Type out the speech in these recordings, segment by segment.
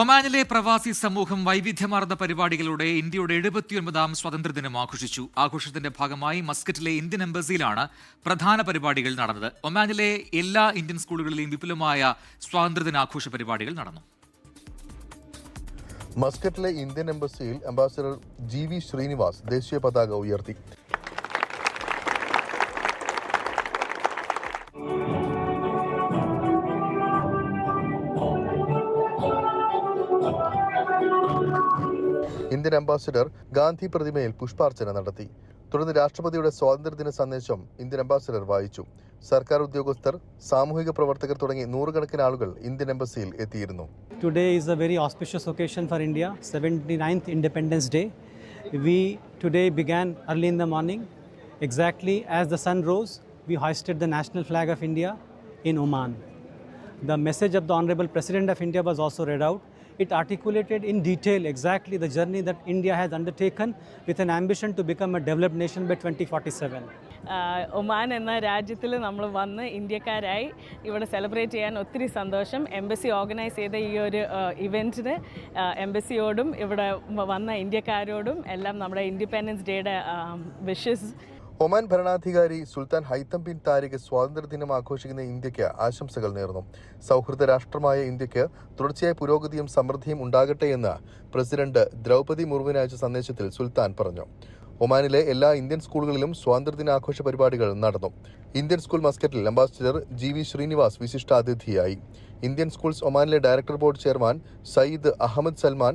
ഒമാനിലെ പ്രവാസി സമൂഹം വൈവിധ്യമാർന്ന പരിപാടികളുടെ ഇന്ത്യയുടെ എഴുപത്തിയൊൻപതാം സ്വാതന്ത്ര്യദിനം ആഘോഷിച്ചു. ആഘോഷത്തിന്റെ ഭാഗമായി മസ്കറ്റിലെ ഇന്ത്യൻ എംബസിയിലാണ് പ്രധാന പരിപാടികൾ നടന്നത്. ഒമാനിലെ എല്ലാ ഇന്ത്യൻ സ്കൂളുകളിലെയും വിപുലമായ സ്വാതന്ത്ര്യദിനാഘോഷ പരിപാടികൾ നടന്നു. മസ്കറ്റിലെ ഇന്ത്യൻ എംബസിയിൽ അംബാസിഡർ ജി വി ശ്രീനിവാസ് ദേശീയ പതാക ഉയർത്തി. ഇന്ത്യൻ അംബാസിഡർ ഗാന്ധി പ്രതിമയിൽ പുഷ്പാർച്ചന നടത്തി. തുടർന്ന് രാഷ്ട്രപതിയുടെ സ്വാതന്ത്ര്യദിന സന്ദേശം ഇന്ത്യൻ അംബാസിഡർ വായിച്ചു. സർക്കാർ ഉദ്യോഗസ്ഥർ സാമൂഹിക പ്രവർത്തകർ തുടങ്ങി നൂറുകണക്കിന് ആളുകൾ ഇന്ത്യൻ എംബസിയിൽ എത്തിയിരുന്നു. Today is a very auspicious occasion for India seventy ninth independence day we today began early in the morning exactly as the sun rose we hoisted the national flag of India in Oman the message of the honourable president of India was also read out It articulated in detail exactly the journey that India has undertaken with an ambition to become a developed nation by 2047. Oman എന്ന രാജ്യത്തിൽ നമ്മൾ വന്ന് ഇന്ത്യക്കാരായി ഇവിടെ celebrate ചെയ്യാൻ ഒത്തിരി സന്തോഷം embassy organise ചെയ്ത ഈ ഒരു ഇവന്റിന് എംബസിയോടും ഇവിടെ വന്ന ഇന്ത്യക്കാരോടും എല്ലാം നമ്മുടെ ഇൻഡിപെൻഡൻസ് ഡേയുടെ വിഷസ് ഒമാൻ ഭരണാധികാരി സുൽത്താൻ ഹൈത്തം ബിൻ താരിഖ് സ്വാതന്ത്ര്യദിനം ആഘോഷിക്കുന്ന ഇന്ത്യയ്ക്ക് ആശംസകൾ നേർന്നു. സൗഹൃദ രാഷ്ട്രമായ ഇന്ത്യയ്ക്ക് തുടർച്ചയായ പുരോഗതിയും സമൃദ്ധിയും ഉണ്ടാകട്ടെ എന്ന് പ്രസിഡന്റ് ദ്രൗപതി മുർമുവിന് അയച്ച സന്ദേശത്തിൽ സുൽത്താൻ പറഞ്ഞു. ഒമാനിലെ എല്ലാ ഇന്ത്യൻ സ്കൂളുകളിലും സ്വാതന്ത്ര്യദിനാഘോഷ പരിപാടികൾ നടന്നു. ഇന്ത്യൻ സ്കൂൾ മസ്കറ്റിൽ അംബാസിഡർ ജി വി ശ്രീനിവാസ് വിശിഷ്ടാതിഥിയായി. ഇന്ത്യൻ സ്കൂൾസ് ഒമാനിലെ director board chairman Syed Ahmed Salman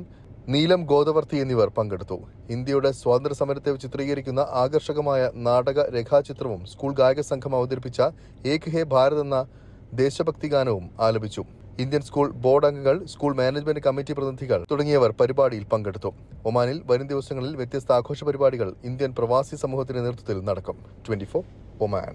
Neelam Godavarthi എന്നിവർ പങ്കെടുത്തു. ഇന്ത്യയുടെ സ്വാതന്ത്ര്യ സമരത്തെ ചിത്രീകരിക്കുന്ന ആകർഷകമായ നാടക രേഖാചിത്രവും സ്കൂൾ ഗായക സംഘം അവതരിപ്പിച്ച ഏക് ഹേ ഭാരത് എന്ന ദേശഭക്തി ഗാനവും ആലപിച്ചു. ഇന്ത്യൻ സ്കൂൾ ബോർഡ് അംഗങ്ങൾ സ്കൂൾ മാനേജ്മെന്റ് കമ്മിറ്റി പ്രതിനിധികൾ തുടങ്ങിയവർ പരിപാടിയിൽ പങ്കെടുത്തു. ഒമാനിൽ വരും ദിവസങ്ങളിൽ വ്യത്യസ്ത ആഘോഷ പരിപാടികൾ ഇന്ത്യൻ പ്രവാസി സമൂഹത്തിന്റെ നേതൃത്വത്തിൽ നടക്കും. Twenty Oman.